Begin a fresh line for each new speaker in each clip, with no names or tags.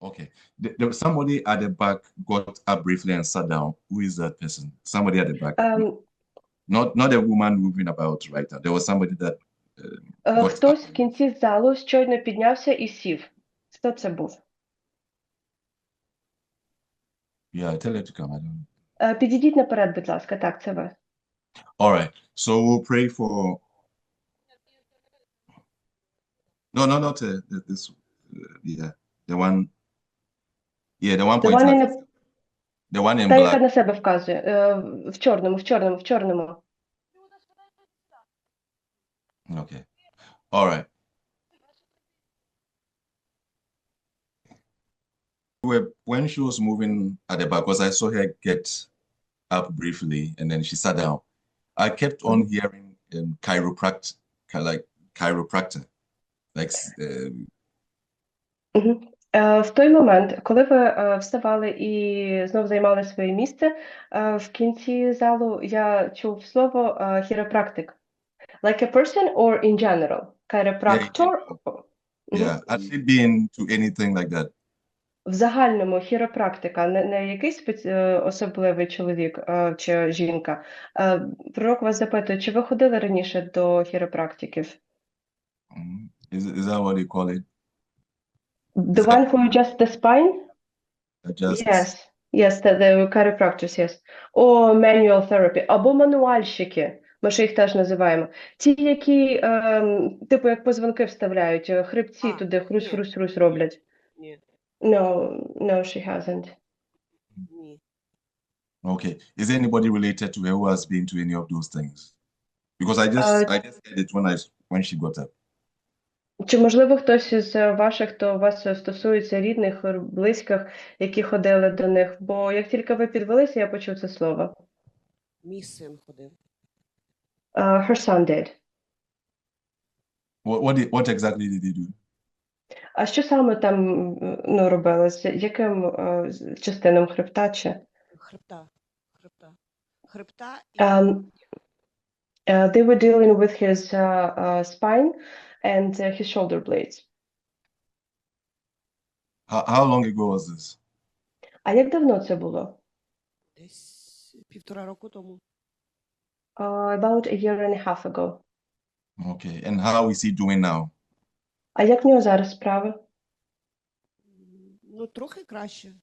Okay. There, there was somebody at the back got up briefly and sat down. Who is that person? Somebody at the back.
Ем,
Not not a woman moving about right now. There was somebody that uh,
е,
got
Хтось
up.
в кінці залу щойно піднявся і сів. Хто це був?
Yeah, tell her to come. I don't.
Е, Підійдіть наперед, будь ласка. Так, це ви.
All right. So we'll pray for. No, no, not uh, th- this. Uh, yeah, the one. Yeah, the one
The
pointing
one in
at
the-
the one in
Та, яка
black.
на себе вказує. Е, В чорному, в чорному, в чорному.
Okay. All right. Where- When she was moving at the back, because I saw her get up briefly and then she sat down, I kept on hearing um, chiropractor, like chiropractor, like uh,
Е, В той момент, коли ви е, вставали і знов займали своє місце, е, в кінці залу я чув слово е, хіропрактик. Like a person or in general? Chiropractor?
Yeah, has she been to anything like that?
В загальному хіропрактика, не, не якийсь е, особливий чоловік е, чи жінка. Е, Пророк вас запитує, чи ви ходили раніше до хіропрактиків?
Mm, Is is that what they call it?
The
Is that-
one who adjusts the spine?
Adjust.
Yes, yes, the, the chiropractors, yes. О, manual therapy, або мануальщики, ми ще їх теж називаємо. Ті, які, ем, типу, як позвонки вставляють, е, хребці
А,
туди
ні.
хрусь-хрусь-хрусь роблять.
Ні,
No, no, she hasn't.
ні.
Okay. Is there anybody related to her who has been to any of those things? Because I just
Uh,
I just heard it when I s- when she got up.
Чи, можливо, хтось із е, ваших, хто у вас е, стосується рідних, близьких, які ходили до них? Бо як тільки ви підвелися, я почув це слово.
Мій син ходив.
Uh, her son did.
What what did, what exactly did he do?
А що саме там ну, робилось? Яким з- частинам хребта чи?
Хребта. Хребта. Хребта і
Um, uh, they were dealing with his uh, uh, spine and uh, his shoulder blades.
How how long ago was this?
А як давно це було?
десь півтора року тому.
Uh, about a year and a half ago.
Okay. And how is he doing now?
А як в нього зараз справи?
М, Ну, трохи краще.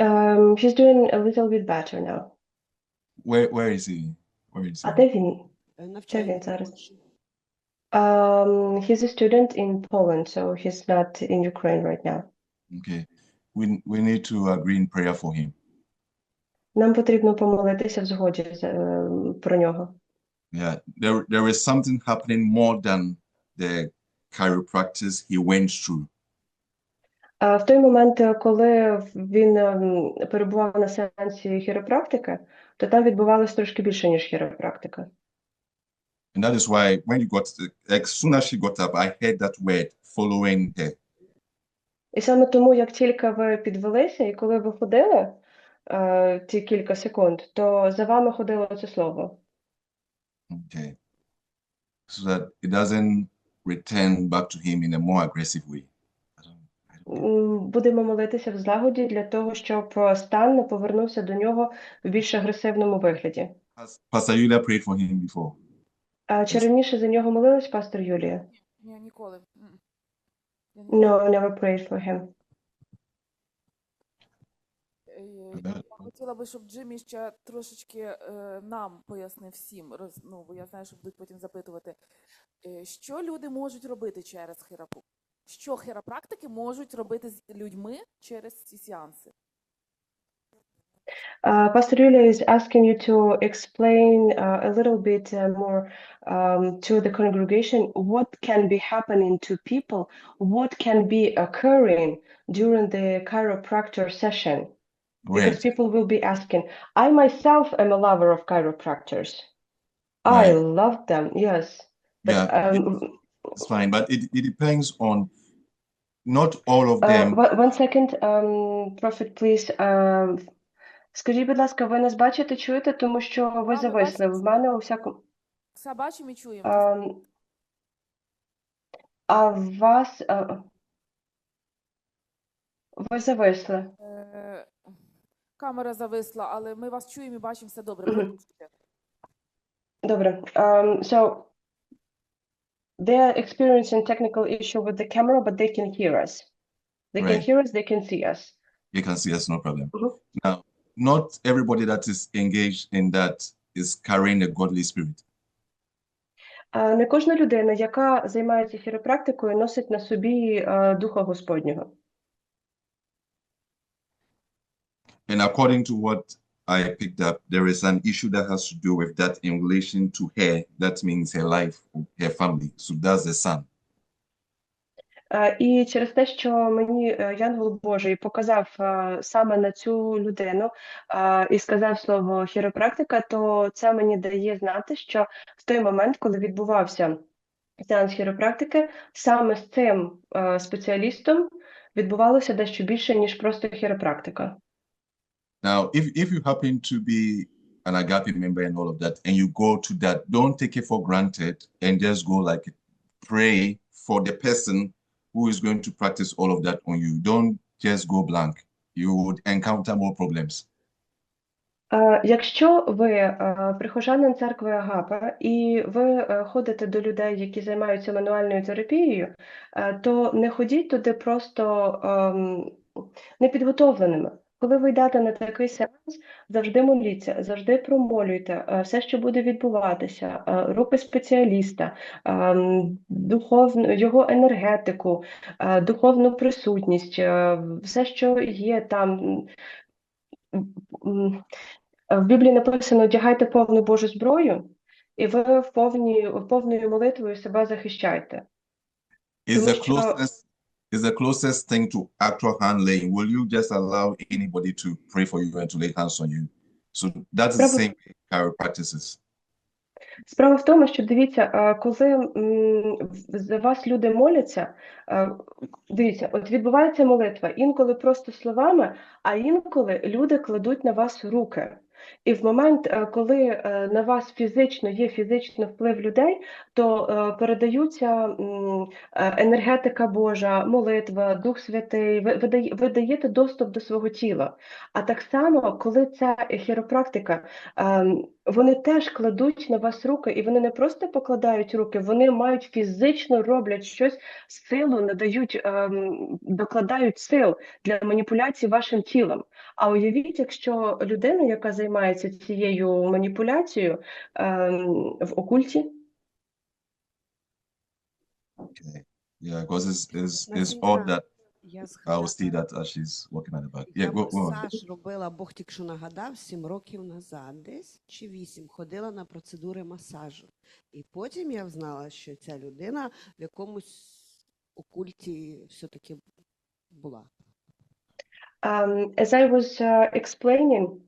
Um, he's doing a little bit better now.
Where where is he? Where is
А
he?
де він?
Е,
Де
Навчає
він зараз?
Польщі.
Um, he's a student in Poland, so he's not in Ukraine right now.
Okay. We we need to agree in prayer for him.
Нам потрібно помолитися в згоді з- е, про нього.
Yeah. There there is something happening more than the chiropractic he went through.
А в той момент, е, коли він ем, перебував на сеансі хіропрактики, то там відбувалось трошки більше, ніж хіропрактика.
And that is why when you got as soon as she got up, I heard that word following her.
І саме тому, як тільки ви підвелися, і коли ви ходили е, ті кілька секунд, то за вами ходило це слово.
Okay. So that it doesn't return back to him in a more aggressive way. I don't, I don't
Будемо молитися в злагоді для того, щоб е, стан не повернувся до нього в більш агресивному вигляді.
Has Pastor Yulia prayed for him before?
А чи раніше за нього молилась пастор Юлія?
Ні, ніколи. Я ніколи.
No, I never prayed for him.
Е, Я хотіла би, щоб Джиммі ще трошечки е, нам пояснив всім, роз, ну, бо я знаю, що будуть потім запитувати, е, що люди можуть робити через хіропрактику? Що хіропрактики можуть робити з людьми через ці сеанси?
Uh, Pastor Yulia is asking you to explain uh, a little bit uh, more um, to the congregation what can be happening to people, what can be occurring during the chiropractor session. Because people will be asking, I myself am a lover of chiropractors. I love them, yes. But
Yeah,
um,
It's fine, but it, it depends on not all of
uh,
them.
one, one second, um, Prophet, please. Um, скажіть, будь ласка, ви нас бачите, чуєте, тому що ви зависли. В мене у всякому.
Все бачимо і чуємо.
Um, а вас. Uh, Ви зависли.
Е, Камера зависла, але ми вас чуємо і бачимо все добре.
Мгм. Добре. Um, so they are experiencing technical issue with the camera, but they can hear us. They can
Right.
hear us, they can see us.
You can see us, no problem.
Mhm.
Now, not everybody that is engaged in that is carrying a godly spirit.
А не кожна людина, яка займається хіропрактикою, носить на собі е, Духа Господнього.
And according to what I picked up, there is an issue that has to do with that in relation to her. That means her life, her family. So that's the son.
Е, І через те, що мені е, Янгол Божий показав е, саме на цю людину і сказав слово хіропрактика, то це мені дає знати, що в той момент, коли відбувався сеанс хіропрактики, саме з цим спеціалістом відбувалося дещо більше, ніж просто хіропрактика.
Now, if, if you happen to be an agape member and all of that, and you go to that, don't take it for granted and just go like pray for the person who is going to practice all of that on you. Don't just go blank. You would encounter more problems.
Е, Якщо ви е, прихожанин церкви Агапа і ви е, ходите до людей, які займаються мануальною терапією, е, то не ходіть туди просто ем, непідготовленими. Коли ви йдете на такий сеанс, завжди моліться, завжди промолюйте е, все, що буде відбуватися, е, руки спеціаліста, ем, духовну його енергетику, е, духовну присутність, е, все, що є там. в Біблії написано: одягайте повну Божу зброю, і ви в повні, повною молитвою себе захищайте.
Is
Тому що-
is the closest thing to actual hand laying. Will you just allow anybody to pray for you and to lay hands on you? So that's the same way chiropractices.
Справа в тому, що дивіться, е, коли за вас люди моляться, е, дивіться, от відбувається молитва інколи просто словами, а інколи люди кладуть на вас руки. І в момент, е, коли е, на вас фізично є фізичний вплив людей, то е, передаються енергетика Божа, молитва, Дух Святий, ви, ви, дає- ви даєте доступ до свого тіла. А так само, коли ця хіропрактика Вони теж кладуть на вас руки, і вони не просто покладають руки, вони мають фізично роблять щось, силу надають, докладають сил для маніпуляції вашим тілом. А уявіть, якщо людина, яка займається цією маніпуляцією ем, в окульті,
Okay. Yeah, because it's it's, it's odd that
Я
I'll see that as she's walking at the back. Yeah, go, go on.
масаж робила, Бог тільки що нагадав, сім років назад десь, чи вісім, ходила на процедури масажу. І потім я знала, що ця людина в якомусь окульті все-таки була.
Um, as I was uh, explaining,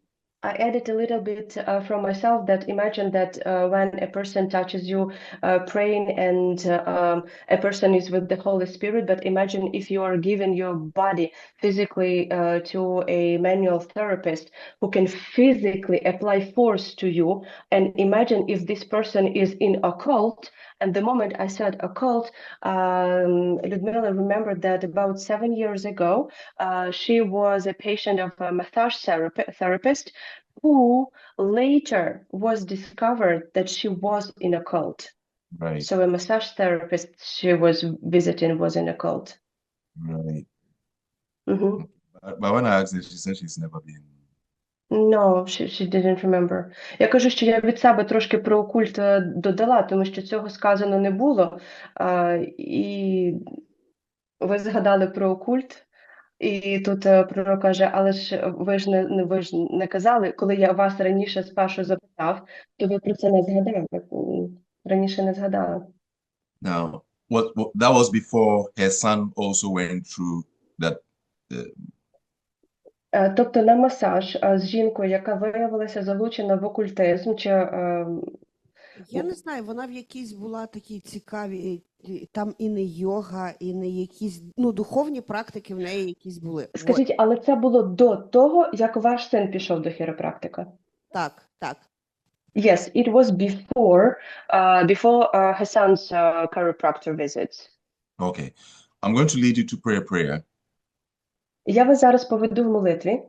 I added a little bit uh, from myself that imagine that uh, when a person touches you uh, praying and um, a person is with the Holy Spirit, but imagine if you are giving your body physically uh, to a manual therapist who can physically apply force to you. And imagine if this person is in a cult. And the moment I said a cult, um, Ludmila remembered that about seven years ago, uh, she was a patient of a massage therapi- therapist who later was discovered that she was in a cult.
Right,
So a massage therapist she was visiting was in a cult.
right.
Mhm.
But, but when I asked her, she said she's never been.
No, she, she didn't remember. Я кажу, що я від себе трошки про окульт е, додала, тому що цього сказано не було. А, і ви згадали про окульт, і тут е, пророк каже, але ж ви ж не, ви ж не казали, коли я вас раніше спершу запитав, то ви про це не згадали. Раніше не згадала.
Now, what, what that was before her son also went through that. Uh,
Е, Тобто на масаж е, з жінкою, яка виявилася залучена в окультизм, чи е,
Я не знаю, вона в якійсь була такій цікавій, там і не йога, і не якісь ну, духовні практики в неї якісь були.
Скажіть, але це було до того, як ваш син пішов до хіропрактика?
так, так.
Yes, it was before, uh, before uh, her son's uh, chiropractor visits.
okay, I'm going to lead you to pray a prayer.
Я вас зараз поведу в молитві.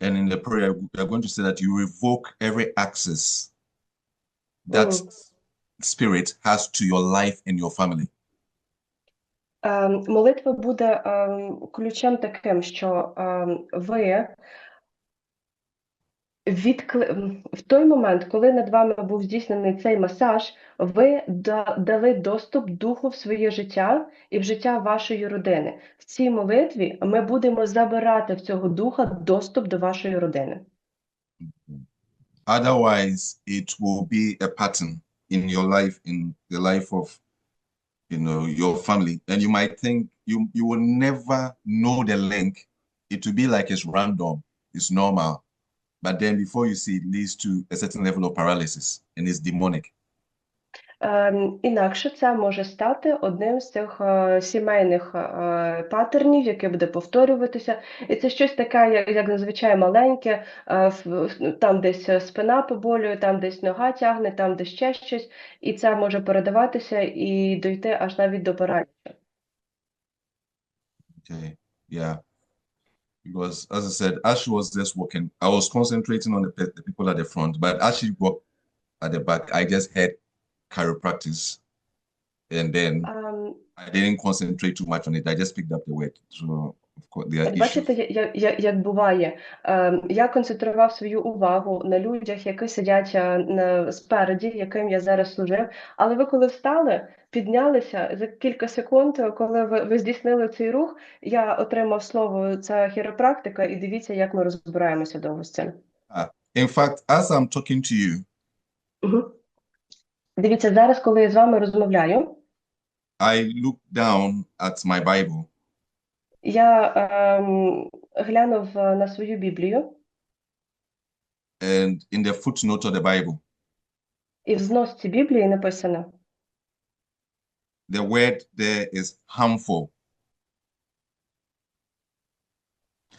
And in the prayer, we are going to say that you revoke every access that
Mm.
spirit has to your life and your family.
Ем, Молитва буде ем, ключем таким, що ем, ви відкли... в той момент, коли над вами був здійснений цей масаж, ви да- дали доступ духу в своє життя і в життя вашої родини. В цій молитві ми будемо забирати в цього духа доступ до вашої родини.
Otherwise, it will be a pattern in your life, in the life of you know your family, and you might think you you will never know the link. It will be like it's random, it's normal, but then before you see, it leads to a certain level of paralysis, and it's demonic.
Ем, інакше це може стати одним з цих е, сімейних е, патернів, яке буде повторюватися. І це щось таке, як, зазвичай маленьке, е, там десь спина поболює, там десь нога тягне, там десь ще щось, і це може передаватися і дойти аж навіть до паралічу.
Okay, yeah. Because as I said, as she was just walking, I was concentrating on the, the people at the front, but as she walked at the back, I just heard chiropractic, and then
Ем,
I didn't concentrate too much on it. I just picked up the word. So of course there are
От
issues.
Бачите, я- я- я- як буває, Ем, я концентрував свою увагу на людях, які сидять е, спереді, яким я зараз служив. Але ви коли встали, піднялися за кілька секунд, коли ви, ви здійснили цей рух, я отримав слово це хіропрактика, і дивіться, як ми розбираємося довго з цим.
In fact, as I'm talking to you,
Мгм. Дивіться, зараз, коли я з вами розмовляю,
I look down at my Bible
я ем, глянув е, на свою Біблію,
and in the footnote of the Bible,
і в зносці Біблії написано.
the word there is harmful.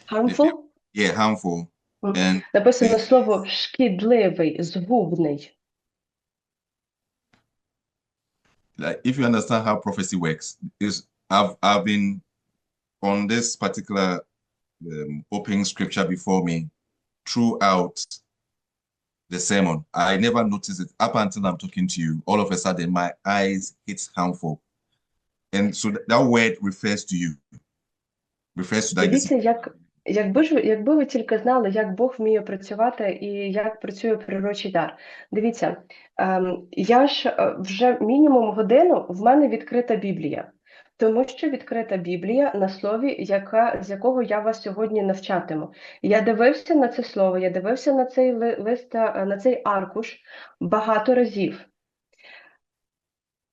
Harmful?
Yeah, harmful. And
Написано слово шкідливий, згубний.
Like if you understand how prophecy works, is I've I've been on this particular um, opening scripture before me throughout the sermon. I never noticed it up until I'm talking to you. All of a sudden, my eyes hit harmful, and so th- that word refers to you. Refers to that.
Якби ж якби ви тільки знали, як Бог вміє працювати і як працює природчий дар. Дивіться, ем, я ж е, вже мінімум годину в мене відкрита Біблія, тому що відкрита Біблія на слові, яка, з якого я вас сьогодні навчатиму. Я дивився на це слово, я дивився на цей лист, е, на цей аркуш багато разів.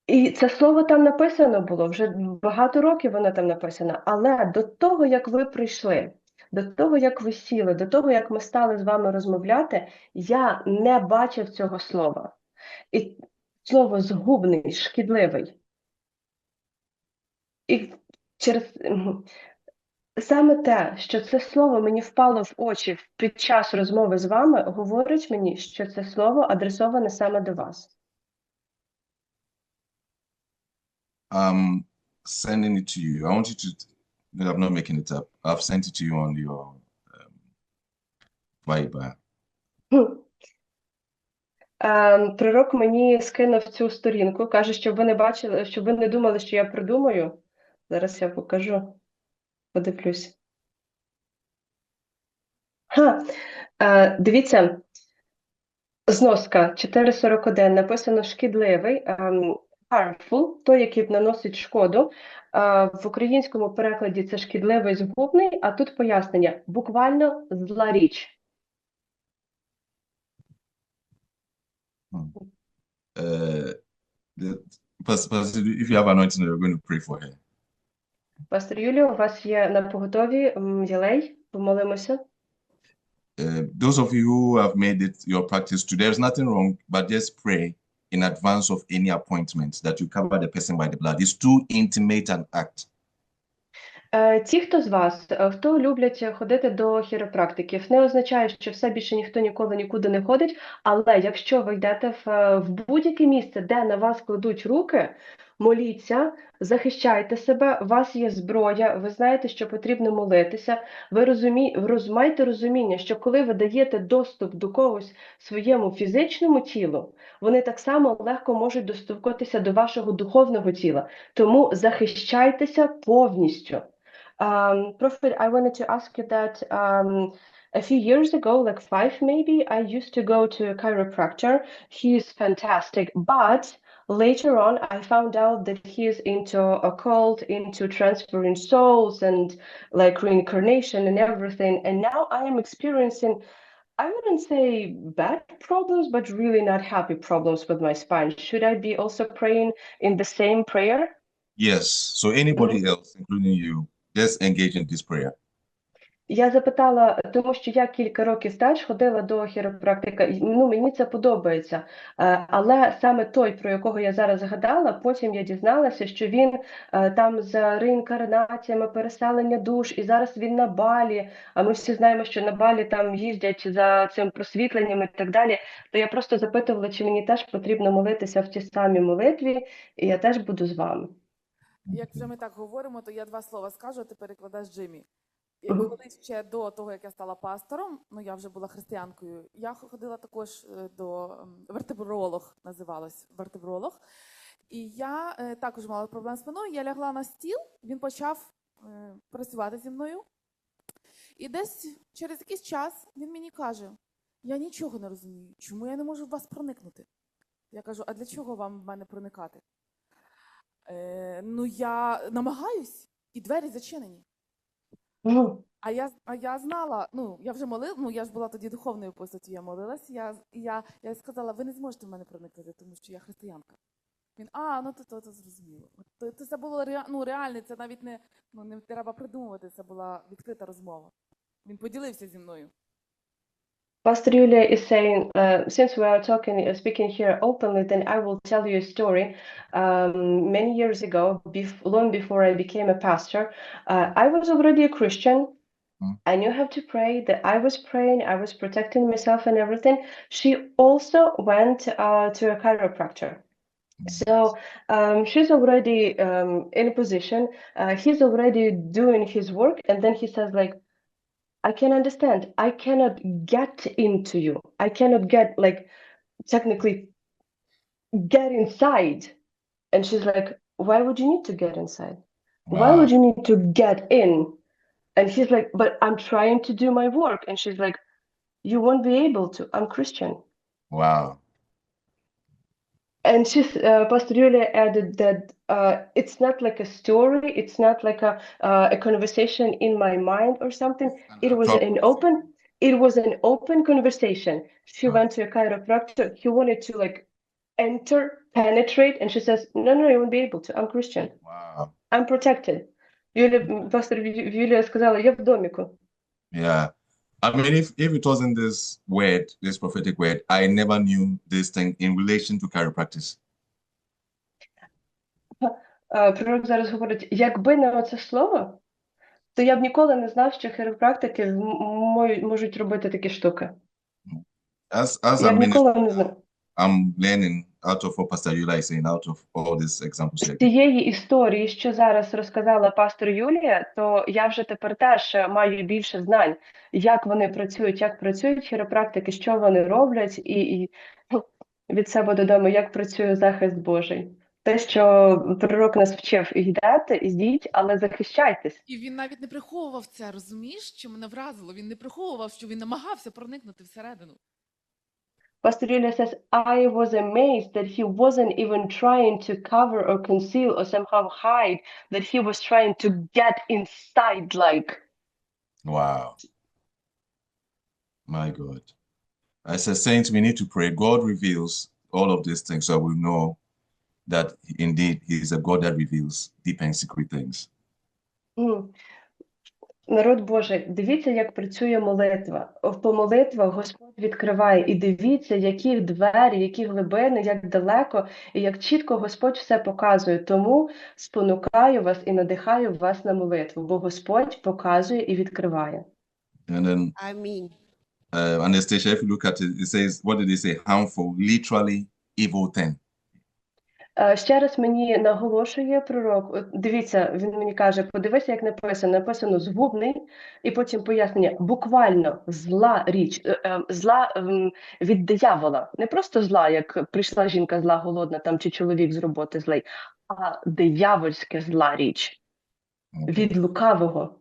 І це слово там написано було, вже багато років воно там написано. Але до того, як ви прийшли, до того, як ви сіли, до того, як ми стали з вами розмовляти, я не бачив цього слова. І слово згубний, шкідливий. І через саме те, що це слово мені впало в очі під час розмови з вами, говорить мені, що це слово адресоване саме до вас.
I'm sending it to you. I want you to. No, I'm not making it up. I've sent it to you on your um, Viber.
Ем, Пророк мені скинув цю сторінку, каже, щоб ви не бачили, щоб ви не думали, що я придумаю. Зараз я покажу, подивлюсь. Ха, е, дивіться, зноска 441 написано шкідливий, ем, harmful, той, який наносить шкоду. Е, в українському перекладі це шкідливий, згубний, а тут пояснення буквально зла річ.
Uh, the, Pastor, Pastor, if you have anointing, we're going to pray for her.
Пастор Юліо, у вас є на поготові єлей, помолимося.
Uh, those of you who have made it your practice to, there's nothing wrong, but just pray in advance of any appointment that you cover the person by the blood. It's too intimate an act.
Е, Ті, хто з вас, е, хто люблять ходити до хіропрактиків, не означає, що все більше ніхто ніколи нікуди не ходить, але якщо ви йдете в, е, в будь-яке місце, де на вас кладуть руки, моліться, захищайте себе, у вас є зброя, ви знаєте, що потрібно молитися. Ви розумі... роз... розуміння, що коли ви даєте доступ до когось своєму фізичному тілу, вони так само легко можуть достукатися до вашого духовного тіла. Тому захищайтеся повністю. Um, Prophet, I wanted to ask you that um, a few years ago, like five maybe, I used to go to a chiropractor. He is fantastic, but later on, I found out that he is into occult, into transferring souls and like reincarnation and everything. And now I am experiencing, I wouldn't say bad problems, but really not happy problems with my spine. Should I be also praying in the same prayer?
Yes. So anybody mm-hmm. else, including you, just engage in this prayer.
Я запитала, тому що я кілька років теж ходила до хіропрактика, ну мені це подобається. Е, Але саме той, про якого я зараз згадала, потім я дізналася, що він е, там з реінкарнаціями, переселення душ, і зараз він на Балі. А ми всі знаємо, що на Балі там їздять за цим просвітленням і так далі. То я просто запитувала, чи мені теж потрібно молитися в тій самій молитві, і я теж буду з вами.
Як вже ми так говоримо, то я два слова скажу, а ти перекладаєш Джиммі. І колись ще до того, як я стала пастором, ну я вже була християнкою, я ходила також е, до ем, вертебролог, називалось вертебролог. І я е, також мала проблеми з спиною. Я лягла на стіл, він почав е, працювати зі мною. І десь через якийсь час він мені каже: Я нічого не розумію, чому я не можу в вас проникнути? Я кажу, а для чого вам в мене проникати? Е, ну, я намагаюсь, і двері зачинені. А я, а я знала, ну я вже молила, ну я ж була тоді духовною постаттю, я молилась. Я, я, я сказала, ви не зможете в мене проникнути, тому що я християнка. Він, а, ну то, то, то зрозуміло. То, то це було rea- ну, реальне, це навіть не, ну, не треба придумувати, це була відкрита розмова. Він поділився зі мною.
Pastor Julia is saying, uh, since we are talking, uh, speaking here openly, then I will tell you a story. Um, many years ago, bef- long before I became a pastor, uh, I was already a Christian.
Mm.
I knew how to pray, that I was praying, I was protecting myself and everything. She also went uh, to a chiropractor. So um, she's already um, in a position, uh, he's already doing his work, and then he says, like, I can understand. I cannot get into you. I cannot get like technically get inside. And she's like, why would you need to get inside? Why would you need to get in? And he's like, but I'm trying to do my work. And she's like, you won't be able to. I'm Christian.
Wow
And she's, uh, Pastor Julia added that uh, it's not like a story. It's not like a uh, a conversation in my mind or something. It was an open it was an open conversation she
Huh.
went to a chiropractor he wanted to like enter penetrate and she says no no you won't be able to i'm christian
Wow.
i'm protected Юля, пастор Ю- Юлія сказала, я в доміку.
Yeah. I mean, if, if it wasn't this word, this prophetic word, I never knew this thing in relation to chiropractic.
Е, Пророк зараз говорить, якби не оце слово, то я б ніколи не знав, що хіропрактики м- мо- можуть робити такі штуки.
As as
Я
I'm
б ніколи не
ministering,
знав.
I'm learning out of what Pastor Yula is saying, out of all these examples
З цієї історії, що зараз розказала пастор Юлія, то я вже тепер теж маю більше знань, як вони працюють, як працюють хіропрактики, що вони роблять, і, і від себе додому, як працює захист Божий. Те, що пророк нас вчив, йдете, ідіть, але захищайтесь.
І він навіть не приховував це, розумієш, що мене вразило. Він не приховував, що він намагався проникнути всередину.
Pastor Julia says, I was amazed that he wasn't even trying to cover or conceal or somehow hide, that he was trying to get inside, like,
Wow. My God. As a saint, we need to pray. God reveals all of these things so we know that indeed He is a God that reveals deep and secret things.
М. Народ Божий, дивіться, як працює молитва. В помолитвах Господь відкриває, і дивіться, які двері, які глибини, як далеко, і як чітко Господь все показує. Тому спонукаю вас і надихаю вас на молитву, бо Господь показує і відкриває.
And then
Амінь.
uh, Anastasia, if you look at it, it says, what did they say? Harmful, literally evil thing.
Е, Ще раз мені наголошує пророк. Дивіться, він мені каже: подивися, як написано. Написано згубний, і потім пояснення. Буквально зла річ, е, е, зла ем, від диявола. Не просто зла, як прийшла жінка зла, голодна там чи чоловік з роботи злий, а диявольське зла річ від лукавого.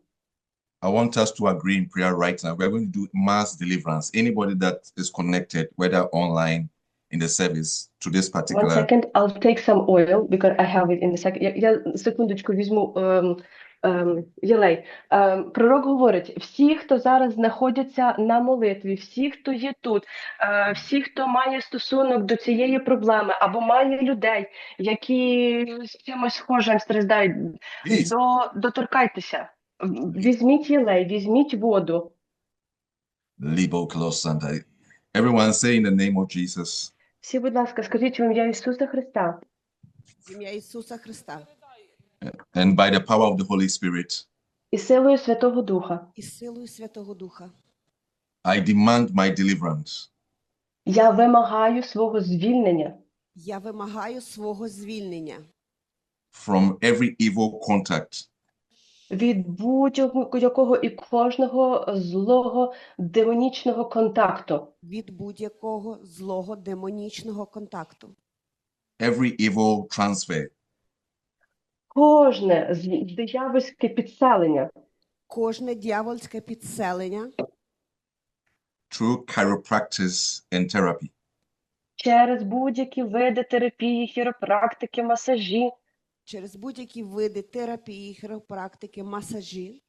I want us to agree in prayer right now. We're going to do mass deliverance. Anybody that is connected, whether online in the service, to this
One
particular.
second, I'll take some oil because I have it in the second. Я, я секундочку візьму ем, ем, єлей. Ем, пророк говорить: всі, хто зараз знаходяться на молитві, всі, хто є тут, е, всі, хто має стосунок до цієї проблеми, або має людей, які з чимось схожим страждають,
Please,
до, доторкайтеся. Візьміть єлей, візьміть воду.
Libo Close Everyone say in the name of Jesus.
Всі, будь ласка, скажіть в ім'я Ісуса Христа.
В ім'я Ісуса Христа.
And by the power of the Holy Spirit,
і силою Святого Духа.
і силою Святого Духа.
I demand my deliverance.
Я вимагаю свого звільнення.
я вимагаю свого звільнення.
From every evil contact
від будь-якого і кожного злого демонічного контакту,
від будь-якого злого демонічного контакту,
every evil transfer.
Кожне диявольське підселення.
Кожне дьявольське підселення.
Through chiropractic and therapy.
Через будь-які види терапії, хіропрактики, масажі
через будь-які види терапії, хіропрактики, масажі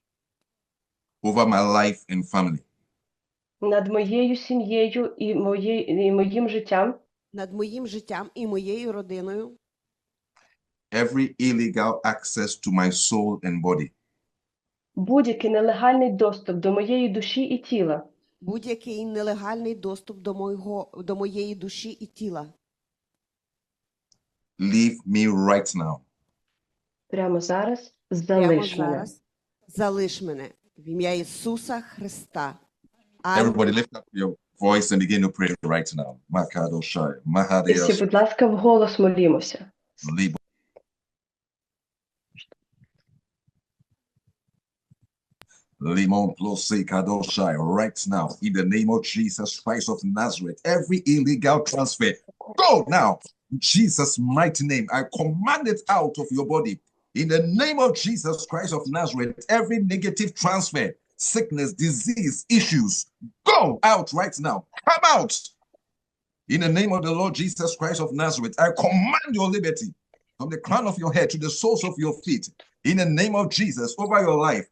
over my life and family.
над моєю сім'єю і, моє, і моїм життям,
над моїм життям і моєю родиною,
Every illegal access to my soul and body
будь-який нелегальний доступ до моєї душі і тіла,
будь-який нелегальний доступ до мого до моєї душі і тіла.
leave me right now.
прямо зараз
Прямо
залиш мене.
зараз залиш мене в ім'я Ісуса Христа.
Everybody
Амінь.
lift up your voice and begin to pray right now. Makado Shai,
І
Mahadea
всі, будь ласка, вголос молімося.
Libo. Limon Plose Kadoshai, right now, in the name of Jesus Christ of Nazareth, every illegal transfer, go now, in Jesus' mighty name. I command it out of your body. In the name of Jesus Christ of Nazareth, every negative transfer, sickness, disease, issues, go out right now. Come out. In the name of the Lord Jesus Christ of Nazareth, I command your liberty from the crown of your head to the soles of your feet. In the name of Jesus, over your life,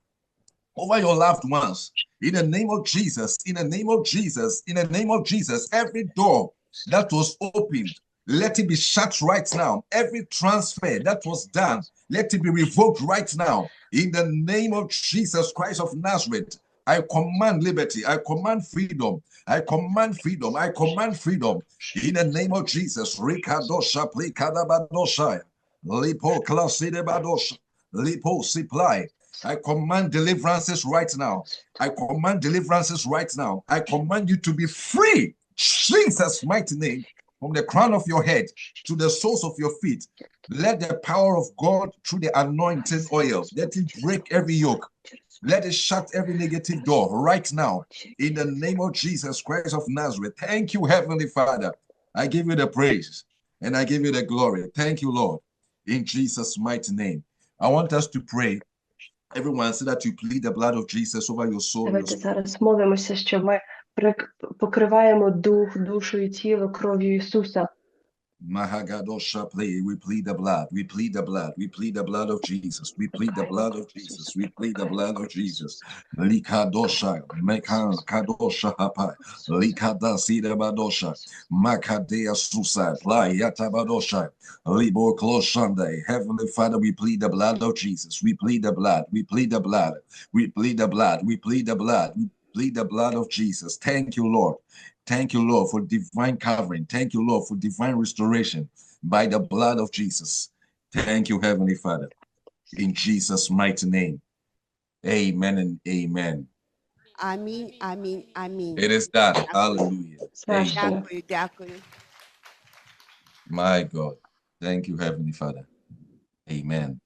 over your loved ones. In the name of Jesus, in the name of Jesus, in the name of Jesus, every door that was opened, let it be shut right now. Every transfer that was done, let it be revoked right now. In the name of Jesus Christ of Nazareth, I command liberty. I command freedom. I command freedom. I command freedom. In the name of Jesus. Rikadosha plikadabadosha. Lipo klasidebadosha. Lipo supply. I command deliverances right now. I command deliverances right now. I command you to be free. Jesus' mighty name From the crown of your head to the soles of your feet. Let the power of God through the anointing oil let it break every yoke. Let it shut every negative door right now. In the name of Jesus Christ of Nazareth. Thank you, Heavenly Father. I give you the praise and I give you the glory. Thank you, Lord. In Jesus' mighty name. I want us to pray. Everyone, so that you plead the blood of Jesus over your soul. your
Давайте зараз молимося, що ми прик- покриваємо дух, душу і тіло кров'ю Ісуса.
Mahagadosha play. We plead the blood. We plead the blood. We plead the blood of Jesus. We plead the blood of Jesus. We plead the blood of Jesus. Likadosha. Mekan kadosha hapa. Likada sida badosha. Makadea susa. Playata badosha. Libor kloshande. Heavenly Father, we plead the blood of Jesus. We plead the blood. We plead the blood. We plead the blood. We plead the blood. We plead the blood Bleed the blood of Jesus. Thank you, Lord. Thank you, Lord, for divine covering. Thank you, Lord, for divine restoration by the blood of Jesus. Thank you, Heavenly Father. In Jesus' mighty name. Amen and amen.
I mean,
I mean, I mean. It
is
that. Hallelujah.
My God. Thank you, Heavenly Father. Amen.